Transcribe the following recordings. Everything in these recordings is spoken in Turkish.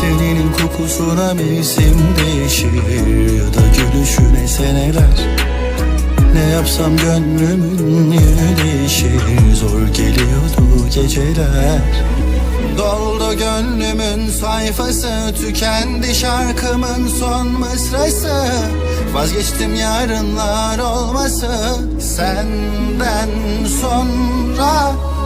Teninin kokusuna mevsim değişir Ya da gülüşüne seneler. Ne yapsam gönlümün yönü değişir Zor geliyordu geceler. Doldu gönlümün sayfası Tükendi şarkımın son mısrası. Vazgeçtim yarınlar olması Senden sonra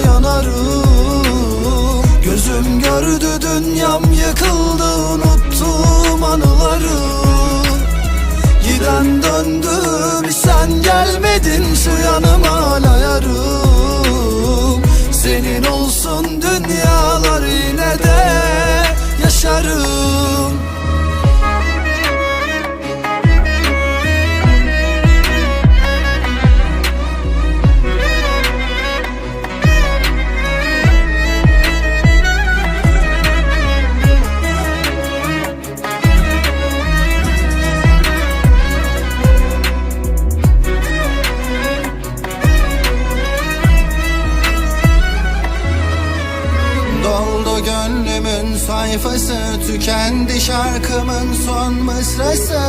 yanarım. Gözüm gördü dünyam yıkıldı unuttum anıları. Giden döndü bir sen gelmedin şu yanıma hala yarım Senin olsun dünyalar yine de yaşarım sayfası Tükendi şarkımın son mısrası.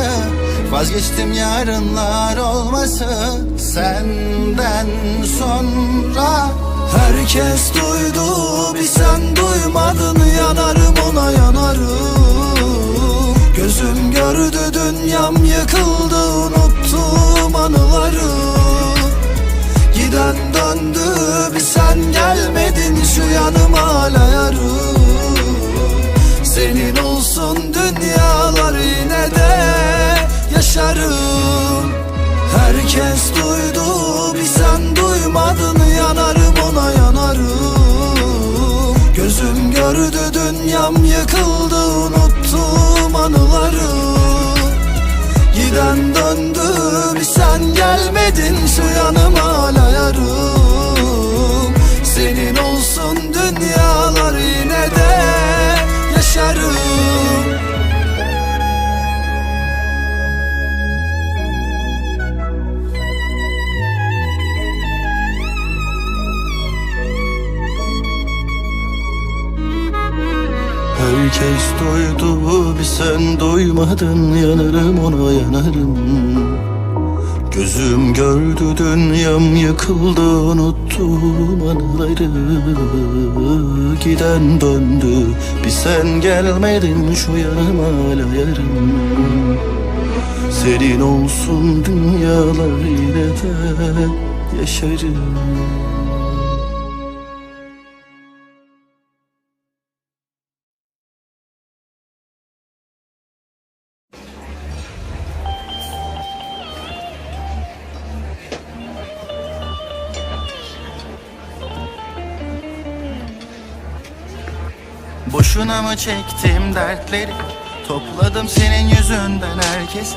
Vazgeçtim yarınlar olması Senden sonra. Herkes duydu bir sen duymadın Yanarım ona yanarım. Gözüm gördü dünyam yıkıldı Unuttum anıları. Giden döndü bir sen gelmedin şu yanıma hala Herkes duydu bir sen duymadın yanarım ona yanarım. Gözüm gördü dünyam yıkıldı unuttum anıları. Giden döndü bir sen gelmedin şu yanıma hala yarım. Senin olsun dünyalar yine de yaşarım Herkes duydu bir sen duymadın. Yanarım ona yanarım. Gözüm gördü dünyam yıkıldı. Unuttum anıları Giden döndü. Bir sen gelmedin Şu yanıma hala yarım. Senin olsun dünyalar yine de yaşarım Mı çektim dertleri. Topladım senin yüzünden herkesi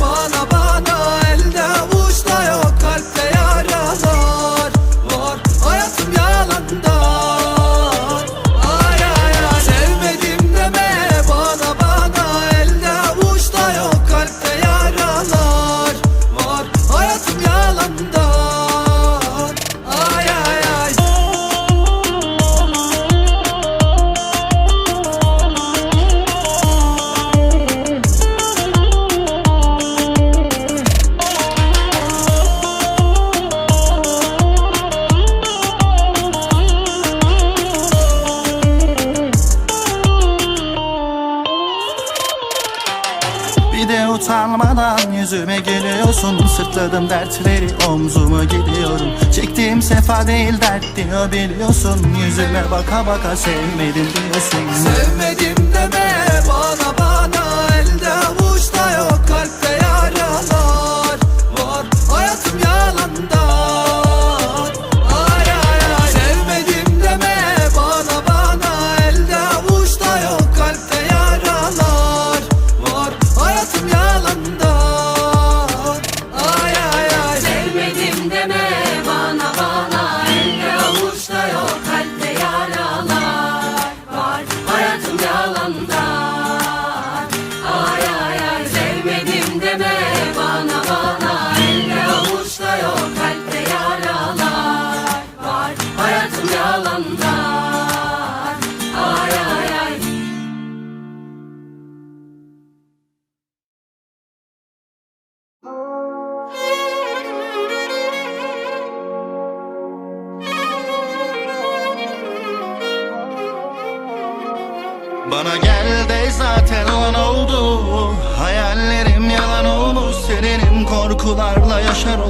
bana bana elde avuçta yok Sırtladım dertleri omzuma gidiyorum. Çektiğim sefa değil dert diyor biliyorsun. Yüzüme baka baka sevmedim diyorsun. Sevmedim deme bana bana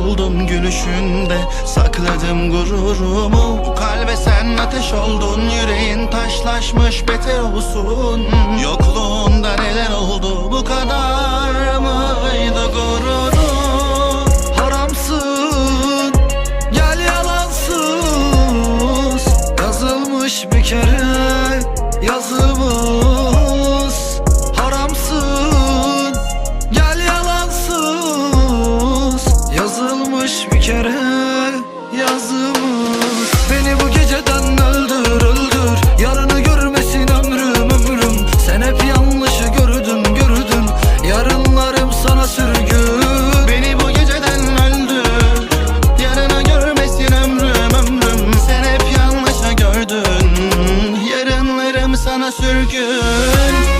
oldum Gülüşünde. Sakladım gururumu. Kalbe sen ateş oldun. Yüreğin taşlaşmış beter olsun. Yokluğunda neler oldu? Bu kadar mıydı sana sürgün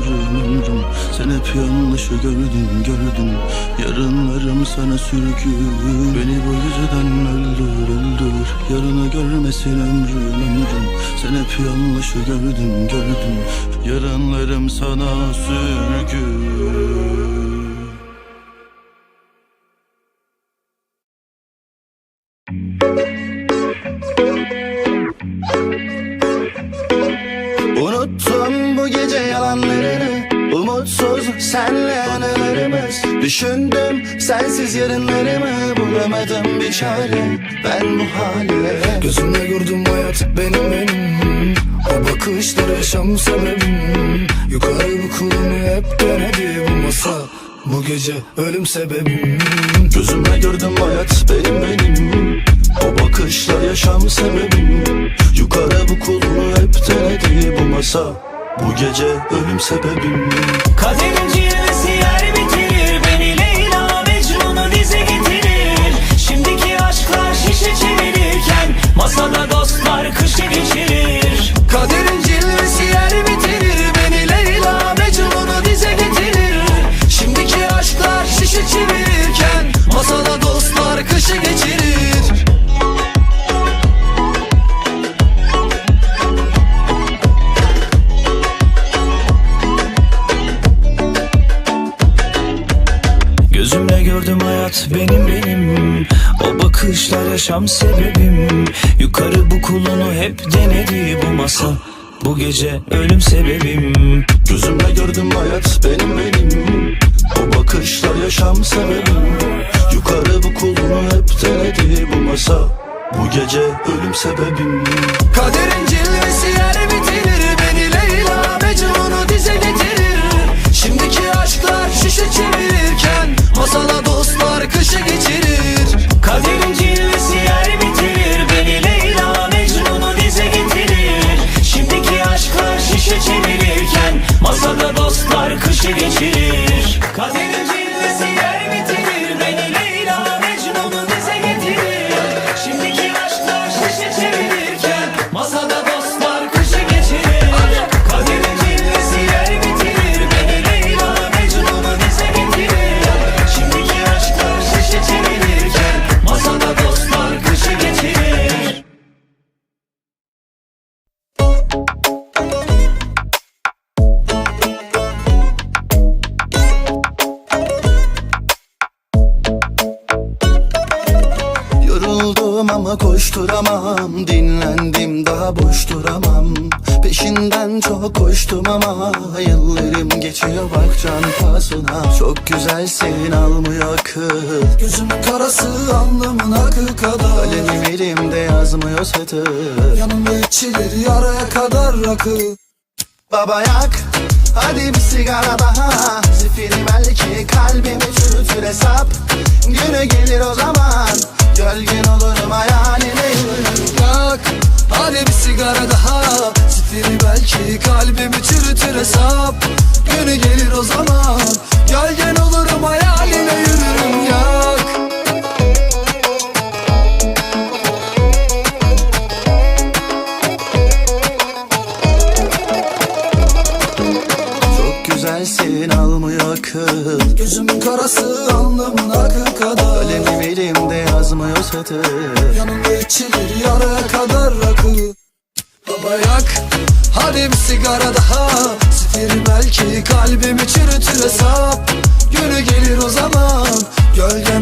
yanlışı gördün gördün Yarınlarım sana sürgün. Beni bu geceden öldür öldür Yarını görmesin ömrüm ömrüm. Sen hep yanlışı gördün gördün Yarınlarım sana sürgün Bulamadım bir çare ben bu hale. Gözümle gördüm hayat benim benim O bakışlar yaşam sebebim. Yukarı bu kulumu hep denedi bu masa Bu gece ölüm sebebim. Gözümle gördüm hayat benim benim O bakışlar yaşam sebebim. Yukarı bu kulunu hep denedi bu masa Bu gece ölüm sebebim. Kaderin Masada dostlar kışı geçirir. Kaderin hayat benim benim O bakışlar yaşam sebebim. Yukarı bu kulunu hep denedi bu masa. Bu gece ölüm sebebim. Gözümle gördüm hayat benim benim. O bakışlar yaşam sebebim. Yukarı bu kulunu hep denedi bu masa. Bu gece ölüm sebebim. Kaderin cilvesi yer bitirir Beni Leyla. Mecnun'u dize getirir. Şimdiki aşklar şişe çevirirken Masala dostlar kışı geçirir. Kaderin cilvesi yer bitirir. Beni Leyla Mecnun'u dize getirir. Şimdiki aşklar şişe çevirirken Masada dostlar kışı geçirir. Kaderin yazmıyor satır Yanımda içilir yaraya kadar rakı. Baba yak Hadi bir sigara daha. Zifiri belki kalbimi çürütür hesap. Günü gelir o zaman Gölgen olurum yürürüm Yak hadi bir sigara daha. Zifiri belki kalbimi çürütür hesap. Günü gelir o zaman Gölgen olurum hayaline yürürüm yak güzelsin almıyor akıl Gözümün karası alnımın akı kadar. Kalemim elimde yazmıyor satır. Yanımda içilir yaraya kadar rakı. Baba yak hadi bir sigara daha. Zifiri belki kalbimi çürütür hesap. Günü gelir o zaman Gölgen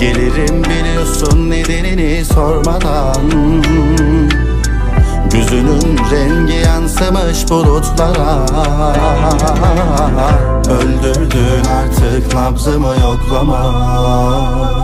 Gelirim biliyorsun nedenini sormadan. Gözünün rengi yansımış bulutlara. Öldürdün artık nabzımı yoklama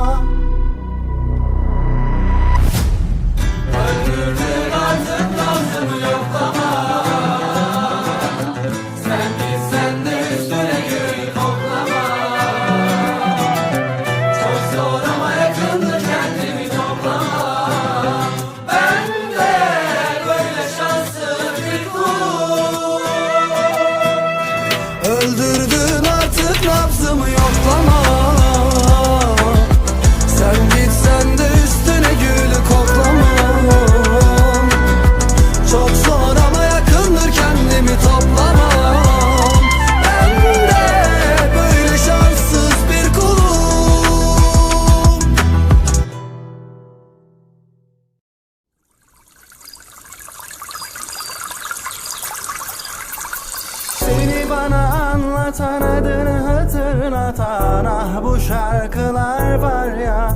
şarkılar var ya.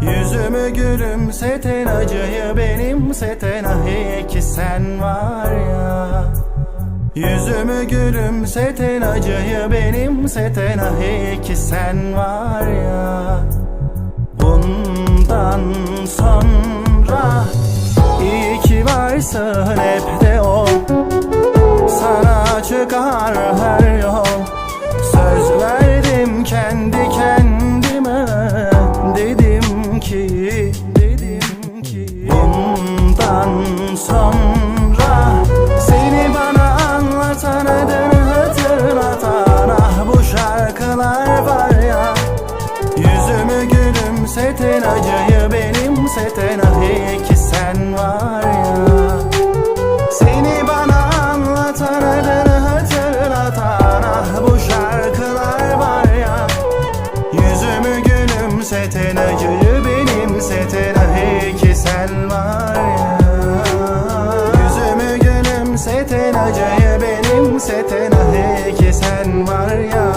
Yüzümü gülümseten acıyı benimseten ah ki sen var ya. Yüzümü gülümseten acıyı benimseten ah ki sen var ya. Bundan sonra iyi ki varsın hep de ol Sana çıkar her yol. Sözler kendi kendime dedim ki dedim ki bundan sonra seni bana anlatan adını hatırlatan ah bu şarkılar var ya. Yüzümü gülümseten acıyı benimseten hasete nahe sen var ya.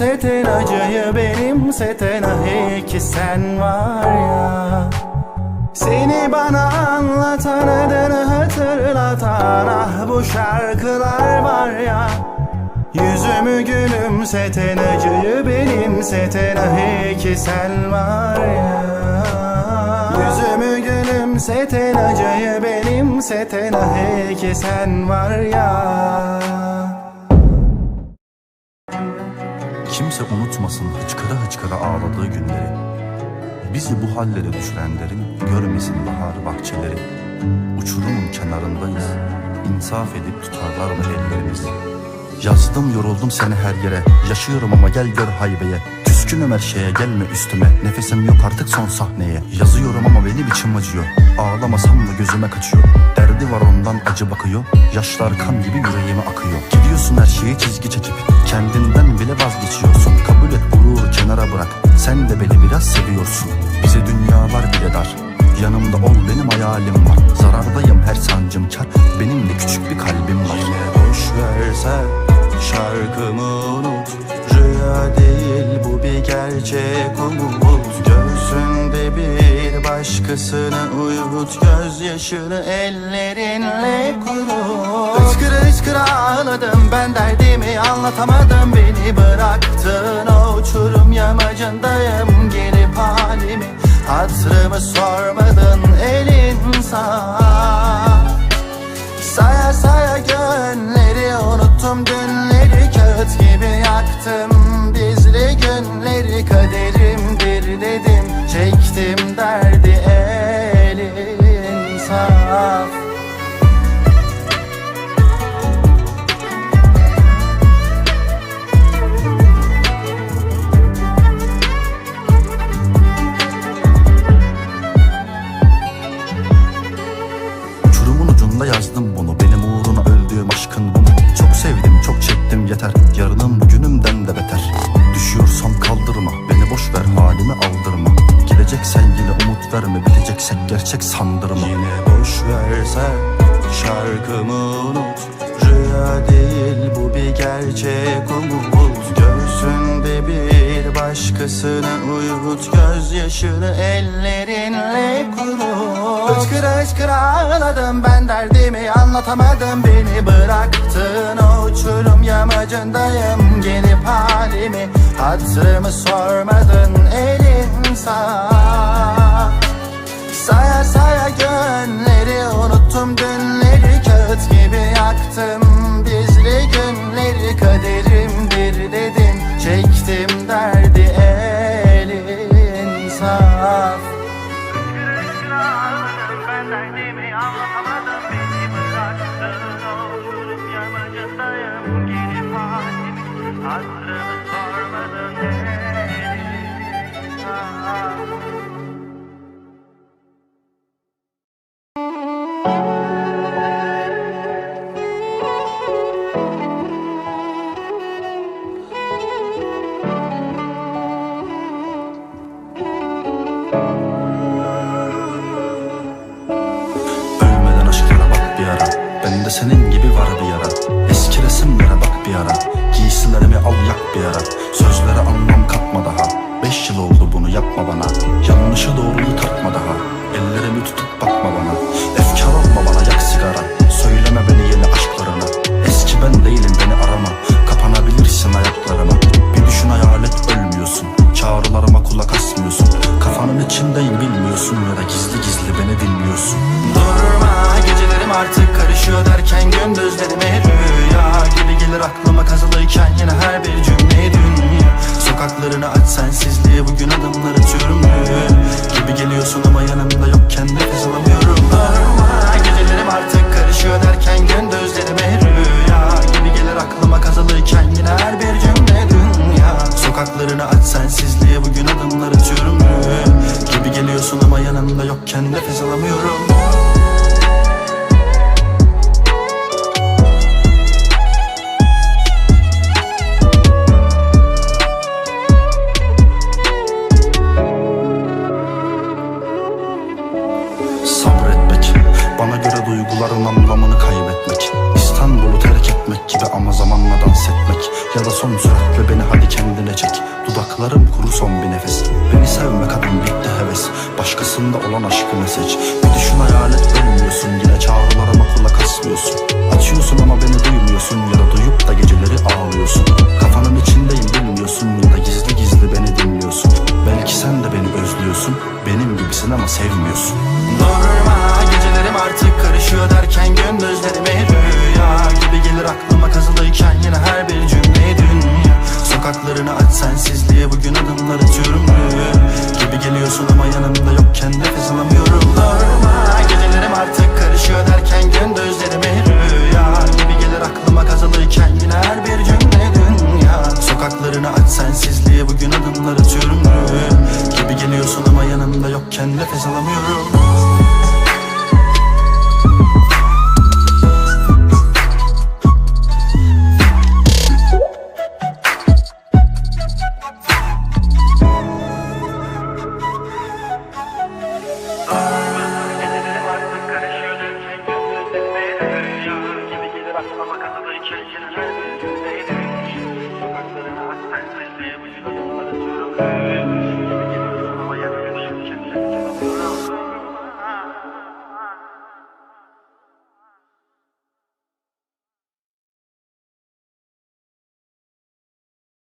seten acıyı benim seten ahi ki sen var ya. Seni bana anlatan eden hatırlatan ah bu şarkılar var ya. Yüzümü gülümseten acıyı benim seten ahi ki sen var ya. Yüzümü gülümseten acıyı benim seten ahi ki sen var ya. Kimse unutmasın hıçkıra hıçkıra ağladığı günleri. Bizi bu hallere düşürenlerin görmesin baharı bahçeleri. Uçurumun kenarındayız İnsaf edip tutarlar mı ellerimiz Yazdım yoruldum seni her yere Yaşıyorum ama gel gör haybeye. Küskünüm her şeye gelme üstüme Nefesim yok artık son sahneye. Yazıyorum ama benim içim acıyor Ağlamasam da gözüme kaçıyor Derdi var ondan acı bakıyor. Yaşlar kan gibi yüreğime akıyor. Gidiyorsun her şeyi çizgi çekip Kendinden bile vazgeçiyorsun. Kabul et gururu kenara bırak. Sen de beni biraz seviyorsun. Bize dünyalar bile dar. Yanımda ol benim hayalim var. Zarardayım her sancım kar. Benim de küçük bir kalbim var. Yine boş versen şarkımı unut. Rüya değil bu bir gerçek umut Göğsünde bir başkasını uyut Gözyaşını ellerinle kurut. Hıçkıra hıçkıra ağladım ben derdimi anlatamadım. Beni bıraktın o uçurum yamacındayım. Gelip halimi Hatırımı sormadın elin sağ Saya saya günleri unuttum dünleri Kağıt gibi yaktım. Bizli günleri Kaderimdir dedim çektim derdi elin saf. Uçurumun ucunda yazdım bunu. Benim uğruna öldüğüm aşkın bu mu? Çok sevdim çok çektim. Yeter Hıçkıra ağladım ben derdimi anlatamadım. Beni bıraktın. Uçurum yamacındayım. Gelip halimi hatırımı sormadın. Elin sağ. Saya saya günleri unuttum. Dünleri Kağıt gibi yaktım. Bizli günleri Kaderimdir dedim çektim derdi arama. Kapanabilirsin ayaklarıma Bir düşün hayal et ölmüyorsun. Çağrılarıma kulak asmıyorsun. Kafanın içindeyim bilmiyorsun. Ya da gizli gizli beni dinliyorsun. Durma gecelerim artık karışıyor derken gündüzlerime rüya Gibi gelir aklıma kazılıyken yine her bir cümle dünya. Sokaklarını aç sensizliğe bugün adımları türlü Gibi geliyorsun ama yanımda yokken nefes duyguların anlamını kaybetmek. İstanbul'u terk etmek gibi ama zamanla dans etmek. Ya da son süratle beni hadi kendine çek. Dudaklarım kuru son bir nefes. Beni sevme kadın bitti heves. Başkasında olan aşkını seç. Bir düşün hayalet ölmüyorsun. Yine çağrılarıma kulak asmıyorsun. Açıyorsun ama beni duymuyorsun. Ya da duyup da geceleri ağlıyorsun. Kafanın içindeyim bilmiyorsun. Ya da gizli gizli beni dinliyorsun. Belki sen de beni özlüyorsun. Benim gibisin ama sevmiyorsun. Gecelerim artık karışıyor derken Gündüzlerime rüya gibi gelir aklıma kazılıyken Yine her bir cümle dünya. Sokaklarını aç sensizliğe bugün adımlar atıyorum Gibi geliyorsun ama yanımda yokken nefes alamıyorum. Durma gecelerim artık karışıyor derken Gündüzlerime